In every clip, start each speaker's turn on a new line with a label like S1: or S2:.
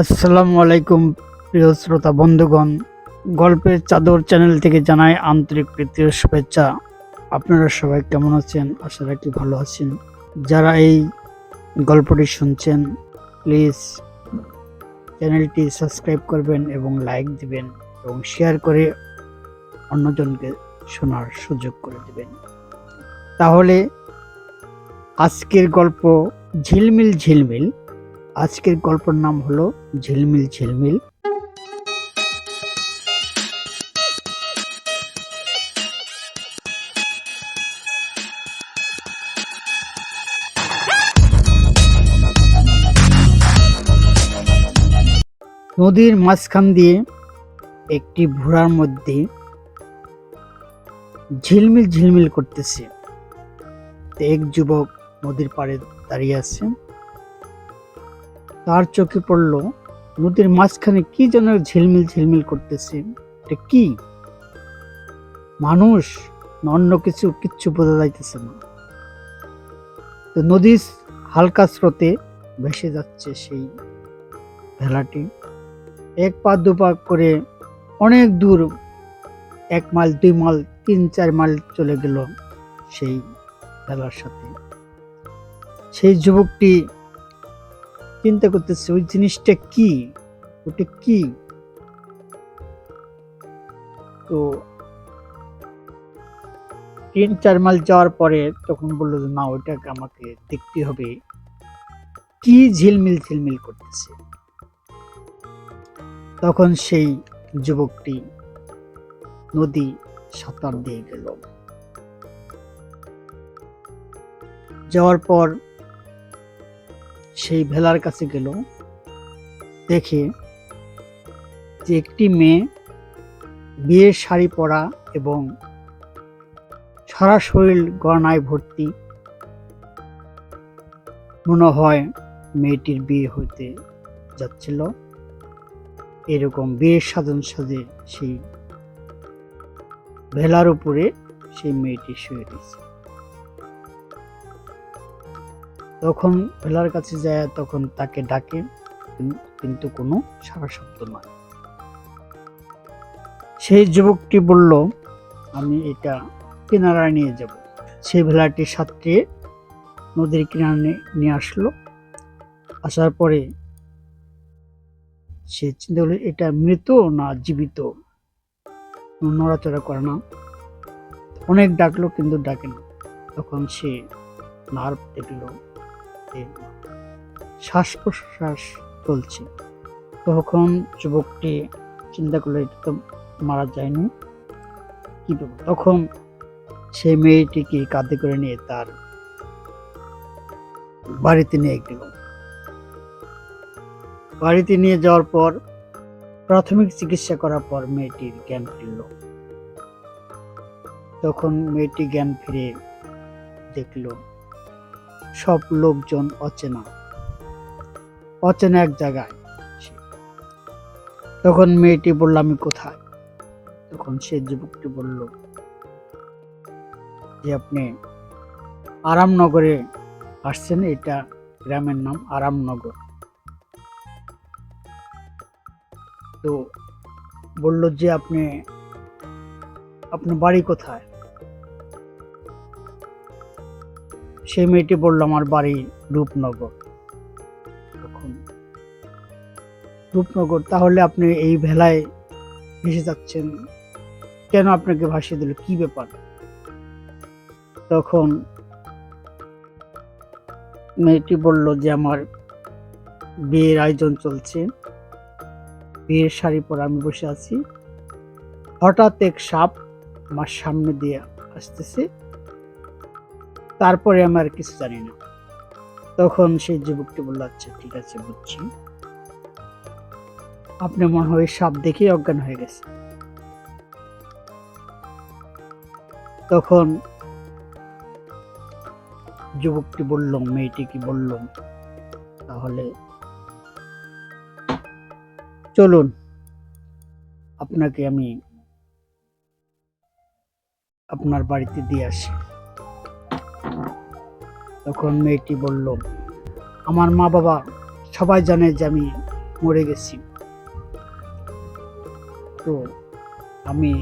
S1: আসসালামু আলাইকুম প্রিয় শ্রোতা বন্ধুগণ, গল্পের চাদর চ্যানেল থেকে জানাই আন্তরিক প্রীতীয় শুভেচ্ছা। আপনারা সবাই কেমন আছেন? আশা রাখি ভালো আছেন। যারা এই গল্পটি শুনছেন প্লিজ চ্যানেলটি সাবস্ক্রাইব করবেন এবং লাইক দিবেন এবং শেয়ার করে অন্যজনকে শোনার সুযোগ করে দেবেন। তাহলে আজকের গল্প ঝিলমিল ঝিলমিল আজকের গল্পের নাম হলো ঝিলমিল ঝিলমিল। নদীর মাঝখান দিয়ে একটি ভুড়ার মধ্যে ঝিলমিল ঝিলমিল করতেছে। এক যুবক নদীর পাড়ে দাঁড়িয়ে আছে। তার চোখে পড়ল, নদীর মাঝখানে কি যেন ঝিলমিল ঝিলমিল করতেছে। এটা কি? মানুষ অন্য কিছু কিচ্ছু বোঝা যাইতেছে না। তো নদীর হালকা স্রোতে ভেসে যাচ্ছে সেই ভেলাটি। এক পা দু পা করে অনেক দূর, এক মাইল, দুই মাইল, তিন, চার মাইল চলে গেল সেই ভেলার সাথে। সেই যুবকটি চিন্তা করতেছে, ওই জিনিসটা কি? ওটা কি? তো তিন, চার মাইল যাওয়ার পরে তখন বলল যে, না ওইটাকে আমাকে দেখতে হবে। কি ঝিলমিল ঝিলমিল করতেছে। তখন সেই যুবকটি নদী সাঁতার দিয়ে গেল। যাওয়ার পর সেই ভেলার কাছে গেল। দেখে যে একটি মেয়ে বিয়ের শাড়ি পরা এবং সারা শরীর গয়নায় ভর্তি মনে হয় মেয়েটির বিয়ে হইতে যাচ্ছিল। এরকম বিয়ের সাধন সাজে সেই ভেলার উপরে সেই মেয়েটি শুয়ে রয়েছে। তখন ভেলার কাছে যায়, তখন তাকে ডাকে, কিন্তু কোনো সারা শব্দ নয়। সেই যুবকটি বলল, আমি এটা কিনারায় নিয়ে যাব। সেই ভেলাটি সাঁতরে নদীর কিনারে নিয়ে আসলো। আসার পরে সে চিন্তা করল, এটা মৃত না জীবিত? নড়াচড়া করে না। অনেক ডাকলো, কিন্তু ডাকে না। তখন সে নার্ভ দেখল। যে শ্বাস প্রশ্বাস চলছে। তখন যুবকটি চিন্তা করল, এটা তো মারা যায়নি। কি তখন সেই মেয়েটিকে কাঁধে করে নিয়ে তার বাড়িতে নিয়ে গেল। বাড়িতে নিয়ে যাওয়ার পর প্রাথমিক চিকিৎসা করার পর মেয়েটির জ্ঞান ফিরল। তখন মেয়েটি জ্ঞান ফিরে দেখল সব লোকজন অচেনা। অচেনা এক জায়গায় তখন মেয়েটি বলল, আমি কোথায়? তখন সে যুবকটি বলল, যে আপনি আরামনগরে আসছেন, এটা গ্রামের নাম আরামনগর। তো বলল যে, আপনি, আপনার বাড়ি কোথায়? সেই মেয়েটি বলল, আমার বাড়ি রূপনগর। রূপনগর, তাহলে আপনি এই ভেলায় ভেসে যাচ্ছেন। কেন আপনাকে ভাসিয়ে দিল? কি ব্যাপার? তখন মেয়েটি বলল যে, আমার বিয়ের আয়োজন চলছে। বিয়ের শাড়ি পরে আমি বসে আছি। হঠাৎ এক সাপ আমার সামনে দিয়ে আসতেছে। তারপরে আমি আর কিছু জানি না। তখন সেই যুবকটি বলল আচ্ছা ঠিক আছে, বুঝছি। আপনি মনে হয় সাপ দেখেই অজ্ঞান হয়ে গেছে তখন যুবকটি বলল মেয়েটিকে বলল? তাহলে, চলুন, আপনাকে আমি আপনার বাড়িতে দিয়ে আসি। তখন মেয়েটি বলল, আমার মা বাবা সবাই জানে যে আমি মরে গেছি। তো আমি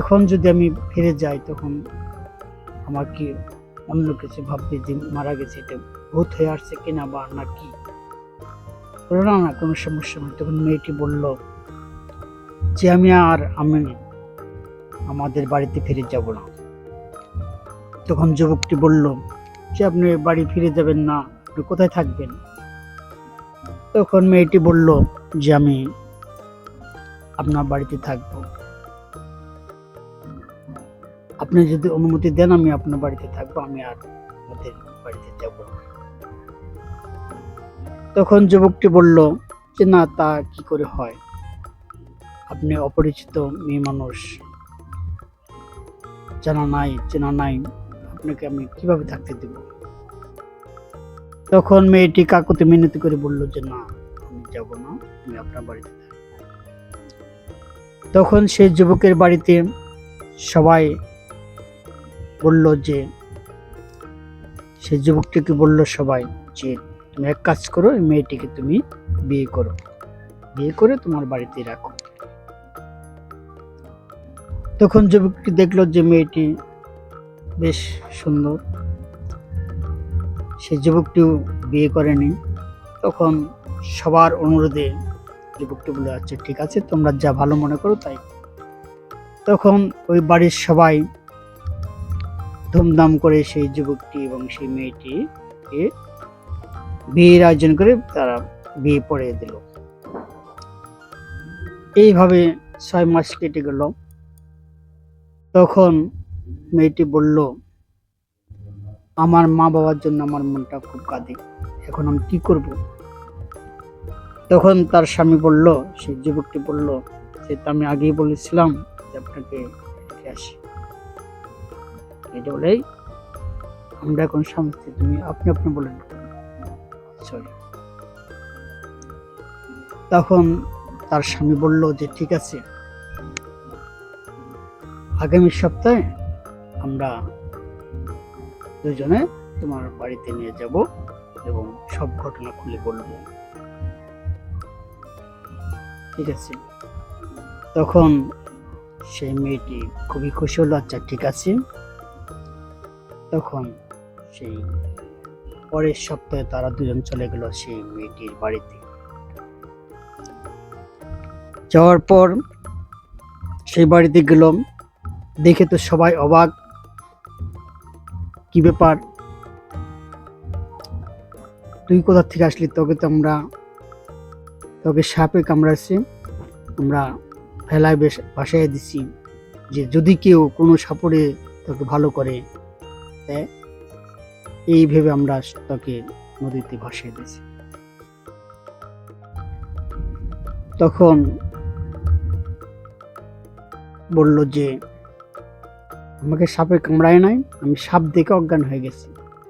S1: এখন যদি আমি ফিরে যাই, তখন আমাকে অন্য কিছু ভাববে যে মারা গেছে, এটা ভূত হয়ে আসছে কিনা বা না কি? না না, কোনো সমস্যা নেই। তখন মেয়েটি বলল, যে আমি আর আমি আমাদের বাড়িতে ফিরে যাব না। তখন যুবকটি বলল যে আপনি বাড়ি ফিরে যাবেন না, আপনি কোথায় থাকবেন? তখন মেয়েটি বলল, যে আমি আপনার বাড়িতে থাকব। আপনি যদি অনুমতি দেন, আমি আপনার বাড়িতে থাকব, আমি আর আমাদের বাড়িতে যাব তখন যুবকটি বলল, যে না, তা কি করে হয়? আপনি অপরিচিত মেয়ে মানুষ, জানা নাই, চেনা নাই আপনাকে আমি কীভাবে থাকতে দেব? তখন মেয়েটি কাকুতে মিনতি করে বলল যে, না, আমি যাব না, আমি আপনার বাড়িতে তখন সেই যুবকের বাড়িতে সবাই বলল যে সেই যুবকটিকে বলল সবাই যে, তুমি এক কাজ করো, এই মেয়েটিকে তুমি বিয়ে করো। বিয়ে করে তোমার বাড়িতে রাখো। তখন যুবকটি দেখল যে, মেয়েটি বেশ সুন্দর। সে যুবকটিও বিয়ে করেনি। তখন সবার অনুরোধে যুবকটি বলে আচ্ছা ঠিক আছে, তোমরা যা ভালো মনে করো তাই। তখন ওই বাড়ির সবাই ধুমধাম করে সেই যুবকটি এবং সেই মেয়েটি বিয়ের আয়োজন করে তারা বিয়ে পড়িয়ে দিল। এইভাবে ছয় মাস কেটে গেল। তখন মেয়েটি বলল, আমার মা বাবার জন্য আমার মনটা খুব কাঁদে। এখন আমি কি করব? তখন তার স্বামী বলল, সেই যুবকটি বলল যে আমি আগেই বলেছিলাম যে আপনাকে রেখে আসি। এটা বলেই আমরা এখন স্বামী তুমি, আপনি আপনি বলেন। সরি তখন তার স্বামী বলল যে, ঠিক আছে। আগামী সপ্তাহে আমরা দুজনে তোমার বাড়িতে নিয়ে যাব এবং সব ঘটনা খুলে বলব। ঠিক আছে? তখন সেই মেয়েটি খুবই খুশি হলো আচ্ছা ঠিক আছে। তখন সেই পরের সপ্তাহে তারা দুজন চলে গেল সেই মেয়েটির বাড়িতে। যাওয়ার পর সেই বাড়িতে গেলাম। দেখে তো সবাই অবাক। কি ব্যাপার? তুই কোথা থেকে আসলি? তোকে তো আমরা, তোকে সাপে কামড়াচ্ছে আমরা ফেলায় বেশ বাসায় দিছি যে যদি কেউ কোনো সাপড়ে তোকে ভালো করে এই ভেবে আমরা তাকে নদীতে ভাসিয়ে দিয়েছি তখন বলল যে আমাকে সাপে কামড়ায় নাই, আমি সাপ দেখে অজ্ঞান হয়ে গেছি।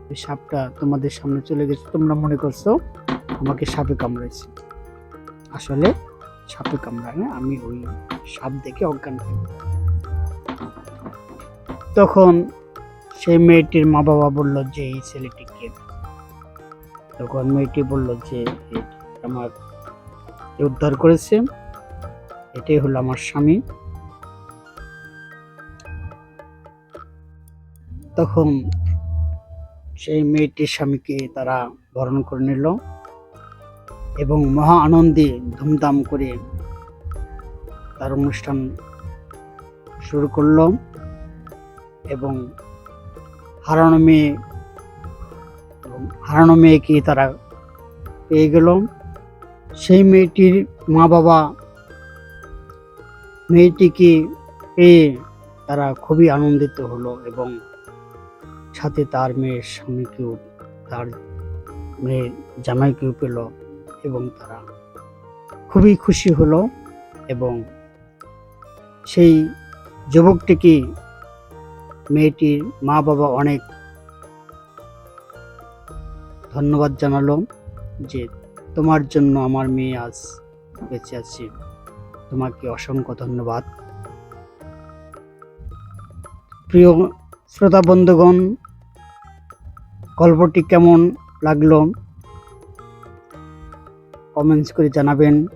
S1: ওই সাপটা তোমাদের সামনে চলে গেছে, তোমরা মনে করছ আমাকে সাপে কামড়াইছে। আসলে সাপে কামড়ায় না, আমি ওই সাপ দেখে অজ্ঞান হয়ে তখন সেই মেয়েটির মা বাবা বলল যে, এই ছেলেটিকে। তখন মেয়েটি বলল যে আমার উদ্ধার করেছে। এটাই হলো আমার স্বামী। তখন সেই মেয়েটির স্বামীকে তারা বরণ করে নিল এবং মহা আনন্দে ধুমধাম করে তার অনুষ্ঠান শুরু করল এবং হারানো মেয়ে হারানো মেয়েকে তারা পেয়ে গেল। সেই মেয়েটির মা বাবা মেয়েটিকে পেয়ে তারা খুবই আনন্দিত হলো এবং সাথে তার মেয়ের স্বামীকেও, তার মেয়ের জামাইকেও পেল এবং তারা খুবই খুশি হলো এবং সেই যুবকটিকে মেয়েটির মা বাবা অনেক ধন্যবাদ জানালো যে তোমার জন্য আমার মেয়ে আজ বেঁচে আছে। তোমাকে অসংখ্য ধন্যবাদ। প্রিয় শ্রোতা বন্ধুগণ গল্পটি কেমন লাগল? কমেন্টস করে জানাবেন।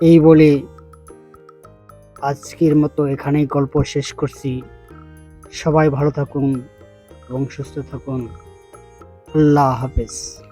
S1: এই বলে আজকের মতো এখানেই গল্প শেষ করছি। সবাই ভালো থাকুন এবং সুস্থ থাকুন। আল্লাহ হাফেজ।